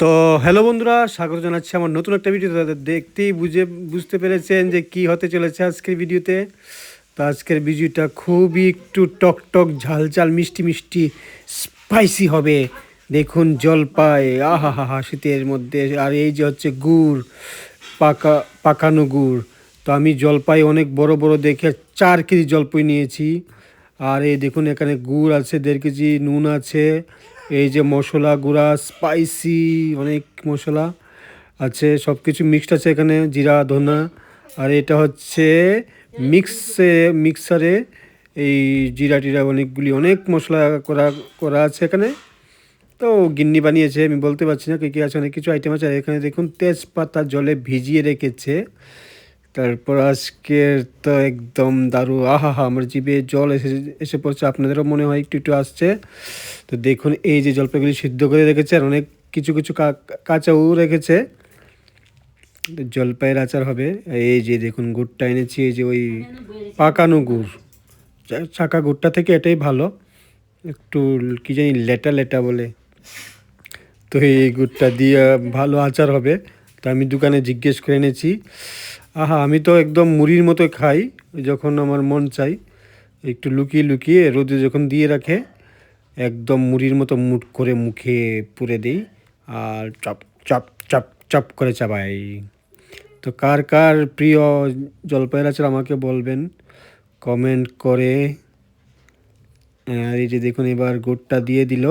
তো হ্যালো বন্ধুরা, স্বাগত জানাচ্ছি আমার নতুন একটা ভিডিও দেখতেই বুঝে, বুঝতে পেরেছেন যে কি হতে চলেছে আজকের ভিডিওতে তো। আজকের ভিডিওটা খুবই একটু টক টক ঝাল ঝাল মিষ্টি মিষ্টি স্পাইসি হবে। দেখুন জলপাই আহা হা হা শীতের মধ্যে। আর এই যে হচ্ছে গুড়, পাকা, পাকানো গুড়। তো আমি জলপাই অনেক বড় বড় দেখে চার কেজি জলপাই নিয়েছি। আর এই দেখুন এখানে গুড় আছে, দেড় কেজি নুন আছে। এই যে মশলা গুঁড়া স্পাইসি অনেক মশলা আছে সব কিছু মিক্সড আছে এখানে, জিরা, ধনা। আর এটা হচ্ছে মিক্সে মিক্সারে এই জিরা টিরা অনেকগুলি, অনেক মশলা করা করা আছে এখানে। তো গিন্নি বানিয়েছে, আমি বলতে পারছি না কী কী আছে, অনেক কিছু আইটেম আছে। আর এখানে দেখুন, তেজপাতা জলে ভিজিয়ে রেখেছে। তারপর আজকের তো একদম দারু আহা হা আমার জিভে জল এসে এসে পড়ছে। আপনাদেরও মনে হয় একটু একটু আসছে। তো দেখুন, এই যে জলপাইগুলি সিদ্ধ করে রেখেছে, আর অনেক কিছু কিছু কাঁচাও রেখেছে। জলপাইয়ের আচার হবে। এই যে দেখুন, গুড়টা এনেছি, এই যে ওই পাকানো গুড়। চাকা গুড়টা থেকে এটাই ভালো। একটু কি জানি, লেটা লেটা বলে। তো এই গুড়টা দিয়ে ভালো আচার হবে। তা আমি দোকানে জিজ্ঞেস করে এনেছি। আহা, আমি তো একদম মুড়ির মতো খাই, যখন আমার মন চাই। একটু লুকিয়ে লুকিয়ে রোদে যখন দিয়ে রাখে, একদম মুড়ির মতো মুট করে মুখে পুরে দিই আর চপ চপ চপ চপ করে চাবাই। তো কার কার প্রিয় জলপাইয়ের আচার আমাকে বলবেন কমেন্ট করে। আর এই যে দেখুন, এবার গুড়টা দিয়ে দিল।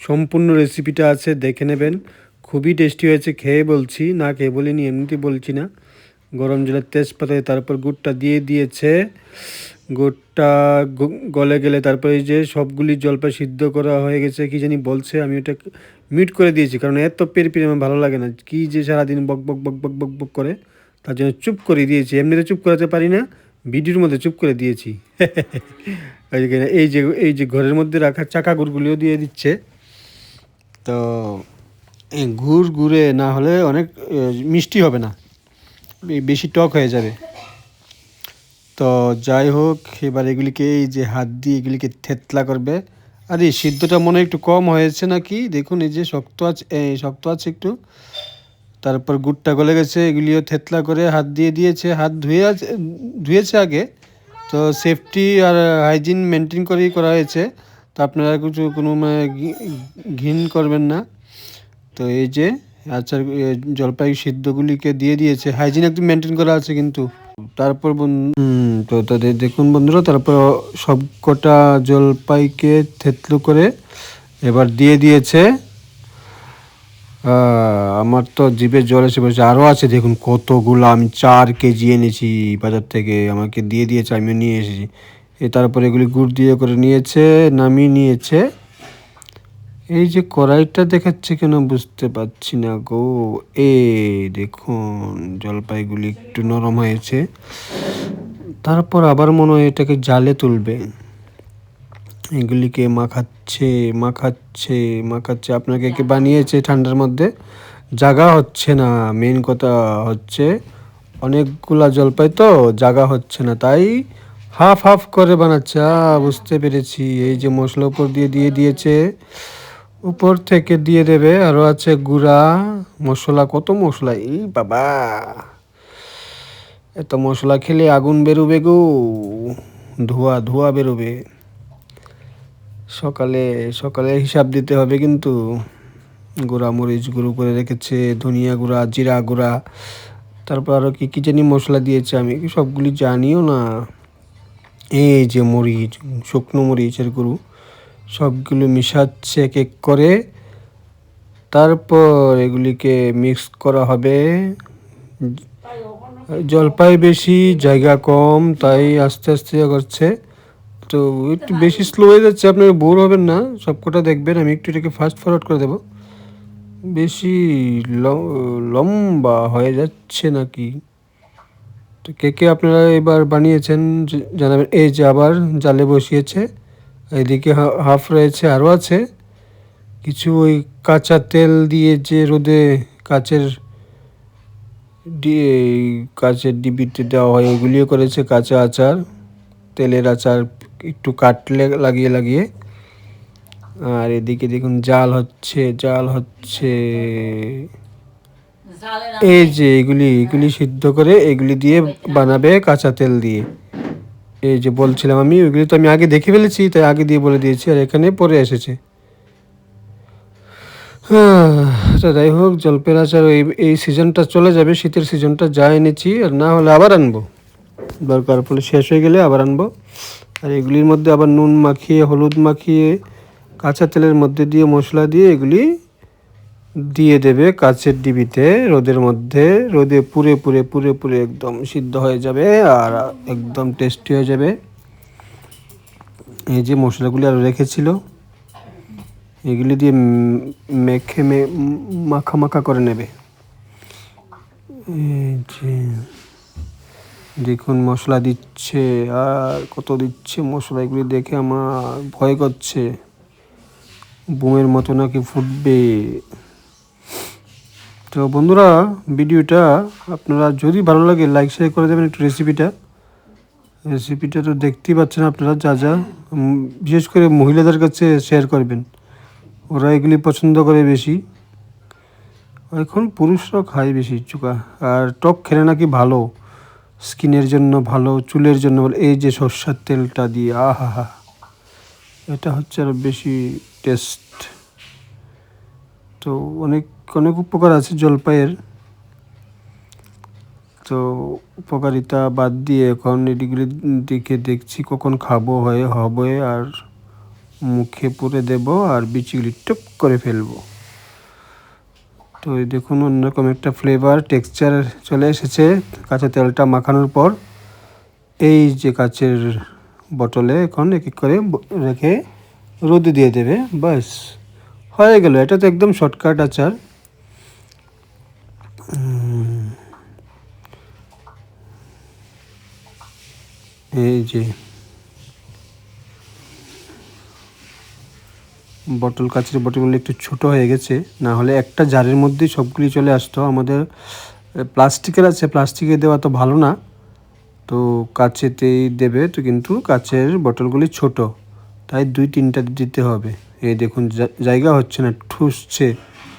সম্পূর্ণ রেসিপিটা আছে, দেখে নেবেন। খুবই টেস্টি হয়েছে, খেয়ে বলছি, না খেয়ে বলিনি, এমনিতে বলছি না। গরম জলের তেজপাতায় তারপর গুড়টা দিয়ে দিয়েছে। গুড়টা গলে গেলে তারপরে যে সবগুলি জলপাই সিদ্ধ করা হয়ে গেছে, কি জানি বলছে, আমি ওটা মিট করে দিয়েছি, কারণ এত পের পেরে আমার ভালো লাগে না। কি যে সারাদিন বক বক বক বক বক বক করে, তার জন্য চুপ করে দিয়েছি। এমনিতে চুপ করাতে পারি না, ভিডিওর মধ্যে চুপ করে দিয়েছি। এই যে এই যে ঘরের মধ্যে রাখা চাকা গুড়গুলিও দিয়ে দিচ্ছে। তো গুড় গুড়ে না হলে অনেক মিষ্টি হবে না। বেশি টক হয়ে যাবে। তো যাই হোক, এবার এগুলিকে এই যে হাত দিয়ে এগুলিকে থেতলা করবে। আর, এই সিদ্ধটা মনে একটু কম হয়েছে নাকি? দেখুন, এই যে শক্ত আছে এই শক্ত আছে একটু। তারপর গুড়টা গলে গেছে, এগুলিও থেতলা করে হাত দিয়ে দিয়েছে। হাত ধুয়ে আছে, ধুয়েছে আগে। তো সেফটি আর হাইজিন মেনটেন করেই করা হয়েছে। তো আপনারা কিছু কোনো মানে ঘিন করবেন না। তো এই যে আচার জলপাই সিদ্ধগুলিকে দিয়ে দিয়েছে। হাইজিন একদম মেনটেন করা আছে কিন্তু। তারপর তো তাদের দেখুন বন্ধুরা, তারপর সব কটা জলপাইকে থেতলো করে এবার দিয়ে দিয়েছে। আমার তো জিভে জল এসে পড়েছে। আরও আছে, দেখুন কতগুলো, আমি চার কেজি এনেছি বাজার থেকে। আমাকে দিয়ে দিয়েছে, আমিও নিয়ে এসেছি। এ, তারপরে এগুলি গুড় দিয়ে করে নিয়েছে, নামিয়ে নিয়েছে। এই যে কড়াইটা দেখাচ্ছে কেন বুঝতে পারছি না গো। এ দেখুন, জলপাইগুলি একটু নরম হয়েছে। তারপর আবার মনে হয় এটাকে জালে তুলবে। এগুলিকে মাখাচ্ছে মাখাচ্ছে মাখাচ্ছে। আপনাকে কে বানিয়েছে ঠান্ডার মধ্যে। জাগা হচ্ছে না মেন কথা হচ্ছে অনেকগুলা জলপাই তো, জাগা হচ্ছে না। তাই হাফ হাফ করে বানাচ্ছে। বুঝতে পেরেছি। এই যে মশলা উপর দিয়ে দিয়ে দিয়েছে। উপর থেকে দিয়ে দেবে আরও আছে গুঁড়া, মশলা, কত মশলা? এই বাবা, এত মশলা খেলে আগুন বেরোবে গো। ধোয়া ধোয়া বেরোবে। সকালে সকালে হিসাব দিতে হবে কিন্তু। গুঁড়া মরিচ গুঁড়ো করে রেখেছে, ধনিয়া গুঁড়া, জিরা গুঁড়া। তারপর আরও কী কী জানি মশলা দিয়েছে, আমি সবগুলি জানিও না। এই যে মরিচ, শুকনো মরিচের গুঁড়ো। সবগুলো মিশাচ্ছে এক এক করে। তারপর এগুলিকে মিক্স করা হবে। জলপাই বেশি, জায়গা কম, তাই আস্তে আস্তে করছে। তো একটু বেশি স্লো হয়ে যাচ্ছে, আপনারা বোর হবেন না, সবকটা দেখবেন, আমি একটু এটাকে ফাস্ট ফরওয়ার্ড করে দেবো। বেশি লম্বা হয়ে যাচ্ছে নাকি? তো কে কে আপনারা এবার বানিয়েছেন, জানাবেন। এই যে আবার জালে বসিয়েছে। এদিকে হাফ রয়েছে আরও আছে। কিছু ওই কাঁচা তেল দিয়ে যে রোদে কাচের কাচের ডিবিতে দেওয়া হয় ওগুলিও করেছে কাঁচা আচার। তেলের আচার একটু কাটলে লাগিয়ে লাগিয়ে। আর এদিকে দেখুন জাল হচ্ছে জাল হচ্ছে এই যে এগুলি এগুলি সিদ্ধ করে এগুলি দিয়ে বানাবে কাঁচা তেল দিয়ে। এই যে বলছিলাম আমি, ওইগুলি তো আমি আগে দেখে ফেলেছি, তাই আগে দিয়ে বলে দিয়েছি, আর এখানে পরে এসেছে। হ্যাঁ যাই হোক, জলপের আচার এই এই সিজনটা চলে যাবে, শীতের সিজনটা যা এনেছি, আর না হলে আবার আনব। দরকার পড়লে শেষ হয়ে গেলে আবার আনব। আর এগুলির মধ্যে আবার নুন মাখিয়ে, হলুদ মাখিয়ে, কাঁচা তেলের মধ্যে দিয়ে মশলা দিয়ে এগুলি দিয়ে দেবে কাচের ডিবিতে, রোদের মধ্যে, রোদে পুরে পুরে পুরে পুরে একদম সিদ্ধ হয়ে যাবে আর একদম টেস্টি হয়ে যাবে। এই যে মশলাগুলি আরও রেখেছিল, এগুলি দিয়ে মেখে মে, মাখা মাখা করে নেবে। দেখুন মশলা দিচ্ছে, আর কত দিচ্ছে মশলা, এগুলি দেখে আমার ভয় করছে। বুমের মতো নাকি ফুটবে। তো বন্ধুরা, ভিডিওটা আপনারা যদি ভালো লাগে লাইক শেয়ার করে দেবেন একটু রেসিপিটা রেসিপিটা তো দেখতেই পাচ্ছেন আপনারা, যা যা বিশেষ করে মহিলাদের কাছে শেয়ার করবেন। ওরা এগুলি পছন্দ করে বেশি। এখন পুরুষরাও খায় বেশি চুকা। আর টক খেলে নাকি ভালো। স্কিনের জন্য ভালো, চুলের জন্য ভালো। এই যে সর্ষার তেলটা দিয়ে আহা এটা হচ্ছে আরও বেশি টেস্ট। তো অনেক অনেক উপকার আছে জলপাইয়ের। তো উপকারিতা বাদ দিয়ে এখন এদিকগুলি দিকে দেখছি কখন খাব, হয়ে হবে আর মুখে পুরে দেব আর বিচিগুলি টুপ করে ফেলব। তো এই দেখুন অন্যরকম একটা ফ্লেভার টেক্সচার চলে এসেছে কাঁচা তেলটা মাখানোর পর। এই যে কাচের বটলে এখন এক এক করে রেখে রোদে দিয়ে দেবে বাস হয়ে গেল, এটা তো একদম শর্টকাট আচার। এই যে বটল কাচের বটলগুলো একটু ছোট হয়ে গেছে, না হলে একটা জারের মধ্যেই সবগুলি চলে আসতো। আমাদের প্লাস্টিকের আছে, প্লাস্টিকে দেওয়া তো ভালো না। তো কাচেতেই দেবে, তো কিন্তু কাচের বটলগুলি ছোট। তাই দুই তিনটা দিতে হবে। এই দেখুন জায়গা হচ্ছে না, ঠুসছে।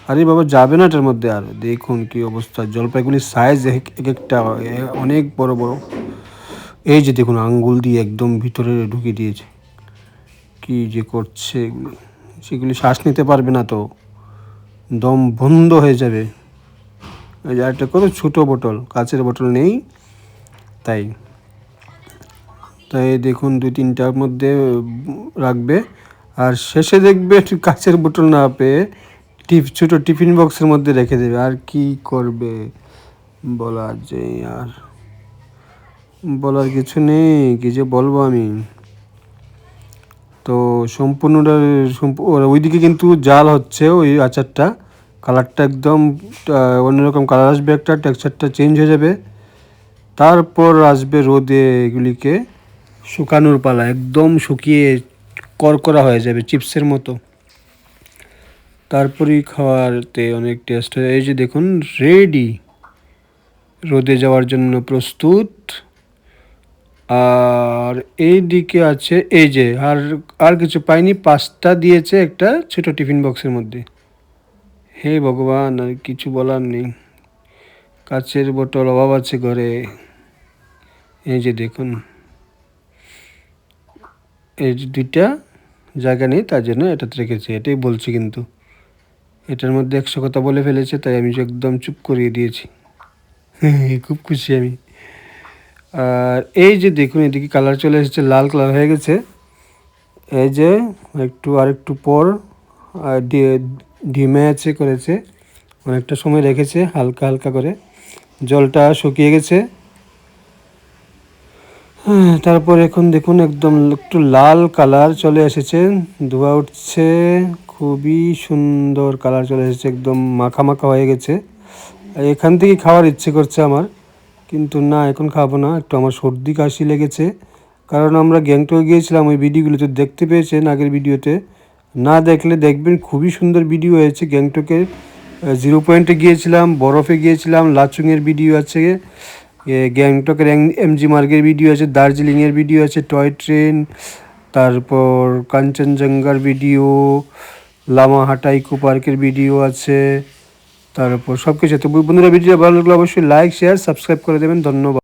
আরে বাবা, যাবে না এটার মধ্যে আর। দেখুন কি অবস্থা জলপাইগুলির সাইজ এক এক একটা অনেক বড় বড়। এই যে দেখুন, আঙ্গুল দিয়ে একদম ভিতরে ঢুকিয়ে দিয়েছে। কি যে করছে সেগুলি শ্বাস নিতে পারবে না তো। দম বন্ধ হয়ে যাবে। একটা কত ছোটো বোতল, কাচের বোতল নেই। তাই। তাই দেখুন, দুই তিনটার মধ্যে রাখবে। আর শেষে দেখবে কাচের বোতল না পেয়ে টিপ ছোটো টিফিন বক্সের মধ্যে রেখে দেবে। আর কি করবে বলা যে আর? বলার কিছু নেই, কি যে বলব আমি? তো সম্পূর্ণটা ওইদিকে কিন্তু জাল হচ্ছে ওই আচারটা। কালারটা একদম অন্যরকম কালার আসবে একটা, টেক্সচারটা চেঞ্জ হয়ে যাবে। তারপর আসবে রোদে এগুলিকে শুকানোর পালা, একদম শুকিয়ে করকরা হয়ে যাবে, চিপসের মতো। তারপরেই খাওয়াতে অনেক টেস্ট হয়। এই যে দেখুন রেডি রোদে যাওয়ার জন্য প্রস্তুত। আর এই দিকে আছে, এই যে, আর আর কিছু পাইনি, পাস্তা দিয়েছে একটা ছোট টিফিন বক্সের মধ্যে। হে ভগবান, আর কিছু বলার নেই। কাচের বোতল অভাব আছে ঘরে। এই যে দেখুন, এই যে দুইটা জায়গা নেই, তার জন্য এটাতে রেখেছি, এটাই বলছি কিন্তু। এটার মধ্যে একশো কথা বলে ফেলেছে তাই আমি একদম চুপ করিয়ে দিয়েছি। খুব খুশি আমি। আর এই যে দেখুন এদিকে কালার চলে এসেছে লাল কালার হয়ে গেছে। এই যে একটু আর একটু পর ডিমে আছে করেছে। অনেকটা সময় রেখেছে হালকা হালকা করে। জলটা শুকিয়ে গেছে। হ্যাঁ, তারপর এখন দেখুন একদম একটু লাল কালার চলে এসেছে ধোয়া উঠছে। খুবই সুন্দর কালার চলে এসেছে, একদম মাখা মাখা হয়ে গেছে। এখান থেকে খাওয়ার ইচ্ছে করছে আমার, কিন্তু না, এখন খাব না, একটু আমার সর্দি কাশি লেগেছে। কারণ আমরা গ্যাংটক গিয়েছিলাম, ওই ভিডিওগুলো তো দেখতে পেয়েছেন আগের ভিডিওতে। না দেখলে দেখবেন, খুবই সুন্দর ভিডিও হয়েছে গ্যাংটকের জিরো পয়েন্টে গিয়েছিলাম, বরফে গিয়েছিলাম, লাচুংয়ের ভিডিও আছে। গ্যাংটকের এমজি মার্গের ভিডিও আছে, দার্জিলিংয়ের ভিডিও আছে, টয় ট্রেন, তারপর কাঞ্চনজঙ্ঘার ভিডিও লামাহাটা ইকো পার্কের ভিডিও আছে। তারপর সব কিছু তো বন্ধুরা ভিডিও ভালো লাগলে অবশ্যই লাইক শেয়ার সাবস্ক্রাইব করে দেবেন। ধন্যবাদ।